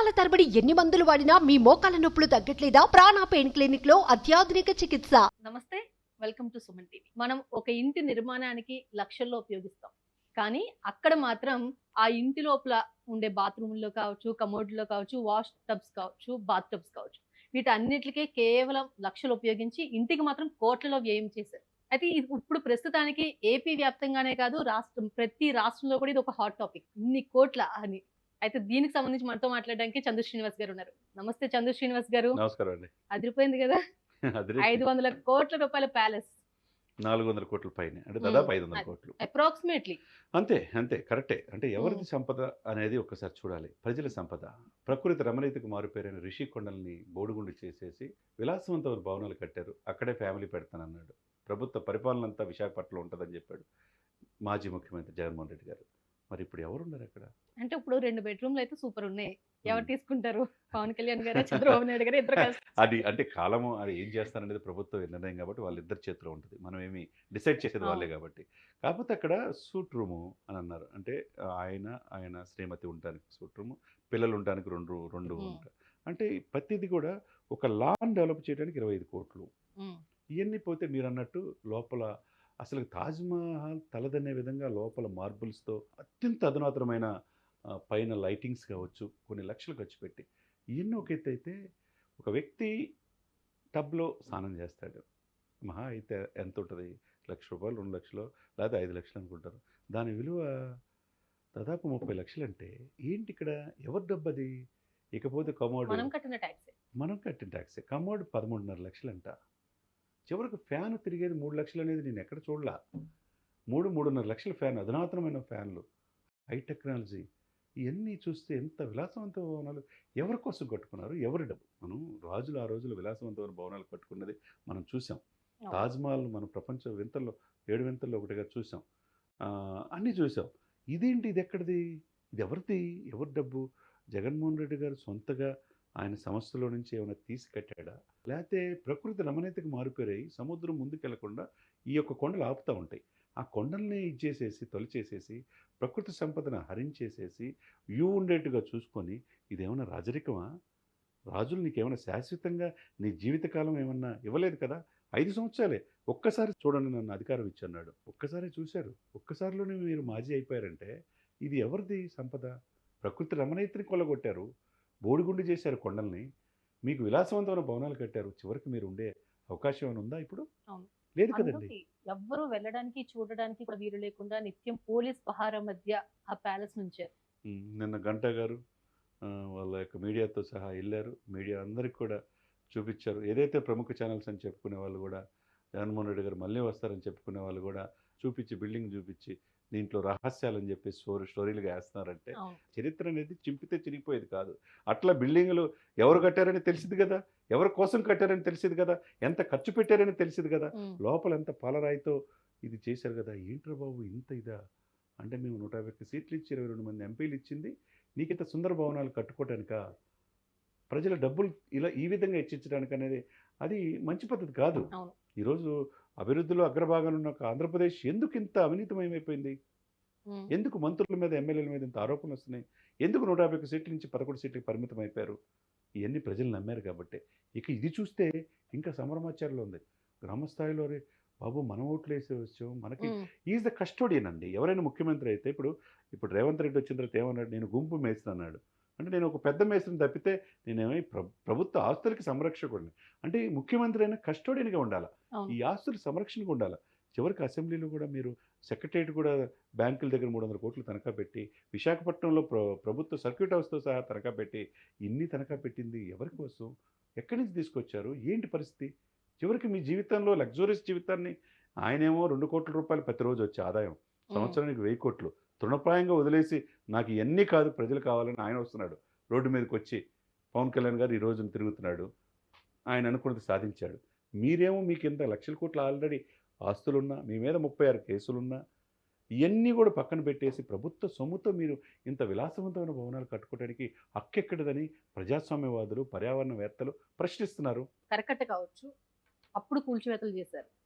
సంవత్సరాల తరబడి ఎన్ని మందులు వాడినా మీ మోకాల నొప్పులు తగ్గట్లేదా? ప్రాణ పెయిన్ క్లినిక్లో అత్యాధునిక చికిత్స. నమస్తే వెల్కమ్ టు సుమన్ టీవీ. మనం ఒక ఇంటి నిర్మాణానికి లక్షల్లో ఉపయోగిస్తాం. కానీ అక్కడ మాత్రం ఆ ఇంటి లోపల ఉండే బాత్రూమ్లో కావచ్చు కమోడ్లో కావచ్చు వాష్ టబ్స్ కావచ్చు బాత్ టబ్స్ కావచ్చు వీటన్నిటికీ కేవలం లక్షలు ఉపయోగించి ఇంటికి మాత్రం కోట్లలో వ్యయం చేశారు. అయితే ఇది ఇప్పుడు ప్రస్తుతానికి ఏపీ వ్యాప్తంగానే కాదు రాష్ట్రం ప్రతి రాష్ట్రంలో కూడా ఇది ఒక హాట్ టాపిక్. ఇన్ని కోట్ల అని అయితే దీనికి సంబంధించి మనతో మాట్లాడడానికి చంద్ర శ్రీనివాస్ గారు ఉన్నారు. నమస్తే చంద్ర శ్రీనివాస్ గారు. నమస్కారం అండి. అదిరిపోయింది కదా? ఐదు వందల కోట్ల రూపాయల ప్యాలెస్. నాలుగు వందల కోట్ల పైన అంటే దాదాపు. ఐదు వందల. కోట్లు. అప్రాక్సిమేట్లీ అంతే అంతే కరెక్టే. అంటే ఎవరిది సంపద అనేది ఒక్కసారి చూడాలి. ప్రజల సంపద. ప్రకృతి రమణీతికి మారిపోయిన రిషి కొండల్ని బోడుగుండు చేసేసి విలాసవంతమైన భవనాలు కట్టారు. అక్కడే ఫ్యామిలీ పెడతానన్నాడు. ప్రభుత్వ పరిపాలన అంతా విశాఖపట్నంలో ఉంటుందని చెప్పాడు మాజీ ముఖ్యమంత్రి జగన్మోహన్ రెడ్డి గారు. మరి ఇప్పుడు ఎవరున్నారు అక్కడ? అంటే ఇప్పుడు రెండు బెడ్రూమ్లు అయితే సూపర్ ఉన్నాయి. ఎవరు తీసుకుంటారు? పవన్ కళ్యాణ్ గారు చంద్రబాబు నాయుడు గారు ఇద్దరు అది అంటే కాలము అది ఏం చేస్తారనేది ప్రభుత్వ నిర్ణయం కాబట్టి వాళ్ళిద్దరి చేతిలో ఉంటుంది. మనం ఏమి డిసైడ్ చేసేది వాళ్ళే కాబట్టి. కాకపోతే అక్కడ సూట్ రూము అని అన్నారు. అంటే ఆయన ఆయన శ్రీమతి ఉండడానికి సూట్ రూము పిల్లలు ఉండడానికి రెండు రెండు. ఉంటారు అంటే ప్రతిది కూడా ఒక లాన్ డెవలప్ చేయడానికి ఇరవై ఐదు కోట్లు. ఇవన్నీ పోతే మీరు అన్నట్టు లోపల అసలు తాజ్మహల్ తలదనే విధంగా లోపల మార్బుల్స్తో అత్యంత అధునాతనమైన పైన లైటింగ్స్ కావచ్చు కొన్ని లక్షలు ఖర్చు పెట్టి. ఎత్తు అయితే ఒక వ్యక్తి టబ్లో స్నానం చేస్తాడు. మహా అయితే ఎంత ఉంటుంది లక్ష రూపాయలు రెండు లక్షలు లేదా ఐదు లక్షలు అనుకుంటారు. దాని విలువ దాదాపు ముప్పై లక్షలు అంటే ఏంటి ఇక్కడ ఎవరి డబ్బు అది ఇకపోతే కమోడ్ మనం కట్టిన ట్యాక్స్ మనం కట్టిన ట్యాక్సీ కమోడ్ పదమూడున్నర లక్షలంట. చివరికి ఫ్యాన్ తిరిగేది మూడు లక్షలు అనేది నేను ఎక్కడ చూడలా. మూడు మూడున్నర లక్షల ఫ్యాన్ అధునాతనమైన ఫ్యాన్లు హై టెక్నాలజీ ఇవన్నీ చూస్తే ఎంత విలాసవంతమైన భవనాలు. ఎవరి కోసం కట్టుకున్నారు? ఎవరి డబ్బు? మనం రాజులు ఆ రోజులు విలాసవంతమైన భవనాలు కట్టుకున్నది మనం చూసాం. తాజ్మహల్ మనం ప్రపంచ వింతల్లో ఏడు వింతల్లో ఒకటిగా చూసాం. అన్నీ చూసాం. ఇదేంటి ఇది ఎక్కడిది? ఇది ఎవరిది? ఎవరి డబ్బు? జగన్మోహన్ రెడ్డి గారు సొంతగా ఆయన సమస్యలో నుంచి ఏమైనా తీసి కట్టాడా? లేకపోతే ప్రకృతి రమణీయతకి మారిపోయాయి సముద్రం ముందుకెళ్ళకుండా ఈ యొక్క కొండలు ఆపుతూ ఉంటాయి. ఆ కొండల్ని ఇచ్చేసేసి తొలిచేసేసి ప్రకృతి సంపదను హరించేసేసి వ్యూ ఉండేట్టుగా చూసుకొని ఇదేమైనా రాజరికమా? రాజులు నీకేమైనా శాశ్వతంగా నీ జీవితకాలం ఏమన్నా ఇవ్వలేదు కదా? ఐదు సంవత్సరాలే. ఒక్కసారి చూడండి నన్ను అధికారం ఇచ్చన్నాడు. ఒక్కసారి చూశారు. ఒక్కసారిలోనే మీరు మాజీ అయిపోయారంటే ఇది ఎవరిది సంపద? ప్రకృతి రమణీయతని కొలగొట్టారు బోడిగుండు చేశారు కొండల్ని. మీకు విలాసవంతమైన భవనాలు కట్టారు. చివరికి మీరు ఉండే అవకాశం ఏమైనా ఉందా ఇప్పుడు. లేదు కదండి. ఎవ్వరూ వెళ్ళడానికి చూడడానికి కూడా వీలు లేకుండా నిత్యం పోలీస్ పహారా మధ్య ఆ ప్యాలెస్ నుంచే. నిన్న గంట గారు వాళ్ళ యొక్క మీడియాతో సహా వెళ్ళారు. మీడియా అందరికి కూడా చూపించారు. ఏదైతే ప్రముఖ ఛానల్స్ అని చెప్పుకునే వాళ్ళు కూడా జగన్మోహన్ రెడ్డి గారు మళ్ళీ వస్తారని చెప్పుకునే వాళ్ళు కూడా చూపించి బిల్డింగ్ చూపించి దీంట్లో రహస్యాలని చెప్పి స్టోరీ స్టోరీలుగా వేస్తున్నారంటే చరిత్ర అనేది చింపితే చిరిగిపోయేది కాదు. అట్లా బిల్డింగులు ఎవరు కట్టారని తెలిసింది కదా? ఎవరి కోసం కట్టారని తెలిసింది కదా? ఎంత ఖర్చు పెట్టారని తెలిసింది కదా? లోపల ఎంత పాలరాయితో ఇది చేశారు కదా? ఏంట్రా బాబు ఇంత ఇదా? అంటే మేము నూట యాభై సీట్లు ఇచ్చి ఇరవై రెండు మంది ఎంపీలు ఇచ్చింది. నీకు ఇంత సుందర భవనాలు కట్టుకోవటానిక ప్రజల డబ్బులు ఇలా ఈ విధంగా ఇచ్చించడానికి అనేది అది మంచి పద్ధతి కాదు. ఈరోజు అభివృద్ధిలో అగ్రభాగాన్ని ఉన్న ఒక ఆంధ్రప్రదేశ్ ఎందుకు ఇంత అవినీతమయమైపోయింది? ఎందుకు మంత్రుల మీద ఎమ్మెల్యేల మీద ఇంత ఆరోపణలు వస్తున్నాయి? ఎందుకు నూట యాభై సీట్ల నుంచి పదకొండు సీట్లకు పరిమితం అయిపోయారు ఇవన్నీ ప్రజలు నమ్మారు కాబట్టి. ఇక ఇది చూస్తే ఇంకా సమరమాచారంలో ఉంది. గ్రామ స్థాయిలో రే బాబు మనం ఓట్లు వేసే వచ్చాం మనకి ఈజ్ ద కస్టోడియన్ అండి. ఎవరైనా ముఖ్యమంత్రి అయితే ఇప్పుడు ఇప్పుడు రేవంత్ రెడ్డి వచ్చిన తర్వాత ఏమన్నాడు? నేను గుంపు మేసిన అన్నాడు. అంటే నేను ఒక పెద్ద మేసిన తప్పితే నేనేమీ ప్ర ప్రభుత్వ ఆస్తులకి సంరక్షకుడిని. అంటే ముఖ్యమంత్రి అయినా కస్టోడియన్గా ఉండాలి? ఈ ఆస్తుల సంరక్షణగా ఉండాలి? చివరికి అసెంబ్లీలో కూడా మీరు సెక్రటరియట్ కూడా బ్యాంకుల దగ్గర మూడు వందల కోట్లు తనఖా పెట్టి విశాఖపట్నంలో ప్ర ప్రభుత్వ సర్క్యూట్ హౌస్తో సహా తనఖా పెట్టి ఇన్ని తనఖా పెట్టింది ఎవరి కోసం? ఎక్కడి నుంచి తీసుకొచ్చారు? ఏంటి పరిస్థితి? చివరికి మీ జీవితంలో లగ్జూరియస్ జీవితాన్ని ఆయనేమో రెండు కోట్ల రూపాయలు ప్రతిరోజు వచ్చే ఆదాయం. సంవత్సరానికి వెయ్యి కోట్లు. తృణప్రాయంగా వదిలేసి నాకు ఇవన్నీ కాదు ప్రజలు కావాలని ఆయన వస్తున్నాడు. రోడ్డు మీదకి వచ్చి పవన్ కళ్యాణ్ గారు ఈ రోజున తిరుగుతున్నాడు. ఆయన అనుకున్నది సాధించాడు. మీరేమో మీకు ఇంత లక్షల కోట్లు ఆల్రెడీ ఆస్తులున్నా మీ మీద ముప్పై ఆరు కేసులున్నా ఇవన్నీ కూడా పక్కన పెట్టేసి ప్రభుత్వ సొమ్ముతో మీరు ఇంత విలాసవంతమైన భవనాలు కట్టుకోవడానికి హక్కెక్కడదని ప్రజాస్వామ్యవాదులు పర్యావరణవేత్తలు ప్రశ్నిస్తున్నారు. కరకట్ట కావచ్చు. అప్పుడు కూల్చివేతలు చేశారు.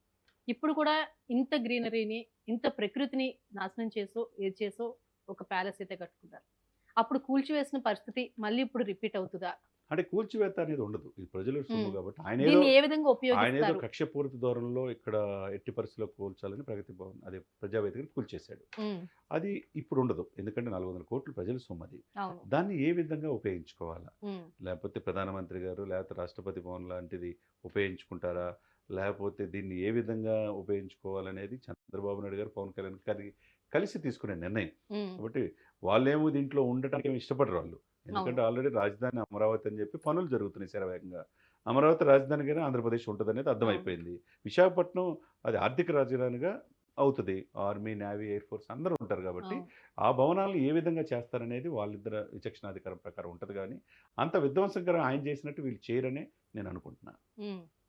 ఇప్పుడు కూడా ఇంత గ్రీనరీని ఇంత ప్రకృతిని నాశనం చేసో ఏది చేసో ఒక ప్యాలెస్ అయితే కట్టుకుంటారు. అప్పుడు కూల్చివేసిన పరిస్థితి మళ్ళీ ఇప్పుడు రిపీట్ అవుతుందా? అంటే కూల్చివేత అనేది ఉండదు. ఇది ప్రజల సొమ్ము మ్మ్. కాబట్టి ఆయన ఏ విధంగా ఆయన ఏదో కక్షపూరిత ధోరణిలో ఇక్కడ ఎట్టి పరిస్థితుల్లో కూల్చాలని ప్రగతి భవన్ అదే ప్రజావేదికను కూల్చేశాడు. అది ఇప్పుడు ఉండదు. ఎందుకంటే నాలుగు వందల కోట్లు ప్రజల సొమ్ము అది దాన్ని ఏ విధంగా ఉపయోగించుకోవాలా? లేకపోతే ప్రధానమంత్రి గారు లేకపోతే రాష్ట్రపతి భవన్ లాంటిది ఉపయోగించుకుంటారా? లేకపోతే దీన్ని ఏ విధంగా ఉపయోగించుకోవాలనేది చంద్రబాబు నాయుడు గారు పవన్ కళ్యాణ్ గారి కలిసి తీసుకునే నిర్ణయం. కాబట్టి వాళ్ళేమో దీంట్లో ఉండటానికి ఏమి ఇష్టపడరు వాళ్ళు. ఎందుకంటే ఆల్రెడీ రాజధాని అమరావతి అని చెప్పి పనులు జరుగుతున్నాయి శరవేగంగా. అమరావతి రాజధానిగానే ఆంధ్రప్రదేశ్ ఉంటుంది అనేది అర్థమైపోయింది. విశాఖపట్నం అది ఆర్థిక రాజధానిగా అవుతుంది. ఆర్మీ నేవీ ఎయిర్ ఫోర్స్ అందరూ ఉంటారు కాబట్టి. ఆ భవనాలను ఏ విధంగా చేస్తారనేది వాళ్ళిద్దరు విచక్షణాధికారం ప్రకారం ఉంటుంది. కానీ అంత విధ్వంసకరం ఆయన చేసినట్టు వీళ్ళు చేయరనే నేను అనుకుంటున్నాను.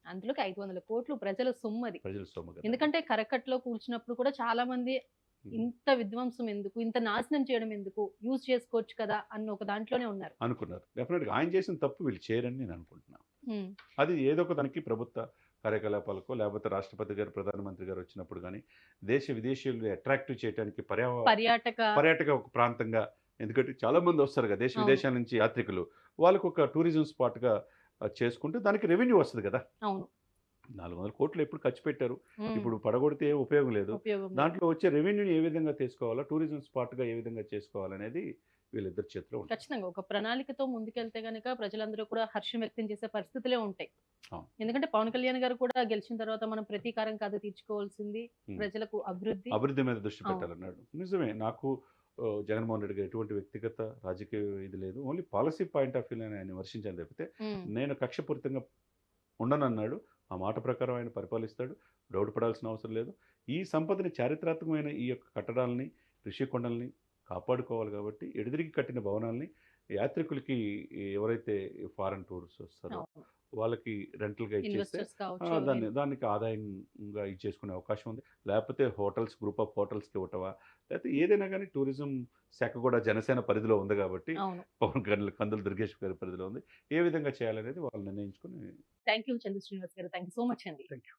అందులోకి ఐదు వందల కోట్లు ప్రజల సొమ్ము అది ప్రజల సొమ్ము కదా. ఎందుకంటే కరకట్లో కూల్చినప్పుడు కూడా చాలా మంది. ఇంత విధ్వంసం ఎందుకు ఇంత నాశనం చేయడం ఎందుకు యూజ్ చేసుకోవచ్చు కదా అన్న ఒక దాంట్లోనే ఉన్నారు అనుకున్నారు డెఫినెట్గా ఆయన చేసిన తప్పు వీళ్ళు చేయరని నేను అనుకుంటున్నాను అది ఏదో ఒక దానికి ప్రభుత్వ కార్యకలాపాలకో లేకపోతే రాష్ట్రపతి గారు ప్రధానమంత్రి గారు వచ్చినప్పుడు కానీ దేశ విదేశీయులు అట్రాక్టివ్ చేయడానికి పర్యాటక పర్యాటక ఒక ప్రాంతంగా ఎందుకంటే చాలా మంది వస్తారు కదా దేశ. విదేశాల నుంచి యాత్రికులు వాళ్ళకు ఒక టూరిజం స్పాట్గా చేసుకుంటే దానికి రెవెన్యూ వస్తుంది కదా. అవును. నాలుగు వందల కోట్లు ఎప్పుడు ఖర్చు పెట్టారు. ఇప్పుడు పడగొడితే ఉపయోగం లేదు. దాంట్లో వచ్చే రెవెన్యూని ఏ విధంగా తీసుకోవాలా టూరిజం స్పాట్గా ఏ విధంగా చేసుకోవాలనేది వీళ్ళిద్దరి చేతిలో ఉంటుంది. ఖచ్చితంగా ఒక ప్రణాళికతో ముందుకెళ్తే గనుక ప్రజలందరూ కూడా హర్షం వ్యక్తం చేసే పరిస్థితులే ఉంటాయి. ఎందుకంటే పవన్ కళ్యాణ్ గారు కూడా గెలిచిన తర్వాత మనం ప్రతీకారం కాదు తీర్చుకోవాల్సింది. ప్రజలకు అభివృద్ధి. అభివృద్ధి మీద దృష్టి. పెట్టాలన్నాడు. నిజమే నాకు జగన్మోహన్ రెడ్డి గారు ఎటువంటి వ్యక్తిగత రాజకీయ ఇది లేదు. Only policy point of view ఆయన విమర్శించాను తప్పితే నేను కక్షపూరితంగా ఉండనన్నాడు. ఆ మాట ప్రకారం ఆయన పరిపాలిస్తాడు. డౌట్ పడాల్సిన అవసరం లేదు. ఈ సంపదని చారిత్రాత్మకమైన ఈ యొక్క కట్టడాలని ఋషికొండల్ని కాపాడుకోవాలి కాబట్టి ఎడిదిరిగి కట్టిన భవనాల్ని యాత్రికులకి ఎవరైతే ఫారెన్ టూర్స్ వస్తారో. వాళ్ళకి రెంటల్గా ఇచ్చేస్తే దాన్ని దానికి ఆదాయంగా ఇచ్చేసుకునే అవకాశం ఉంది. లేకపోతే హోటల్స్ గ్రూప్ ఆఫ్ హోటల్స్కి ఇవ్వటవా లేకపోతే ఏదైనా కానీ టూరిజం శాఖ కూడా జనసేన పరిధిలో ఉంది కాబట్టి పవన్ కళ్యాణ్ కందుల దుర్గేష్ గారి పరిధిలో ఉంది. ఏ విధంగా చేయాలనేది వాళ్ళు నిర్ణయించుకుని థ్యాంక్ యూ చంద్ర శ్రీనివాస్ గారు. థ్యాంక్ యూ సో మచ్ అండి. Thank you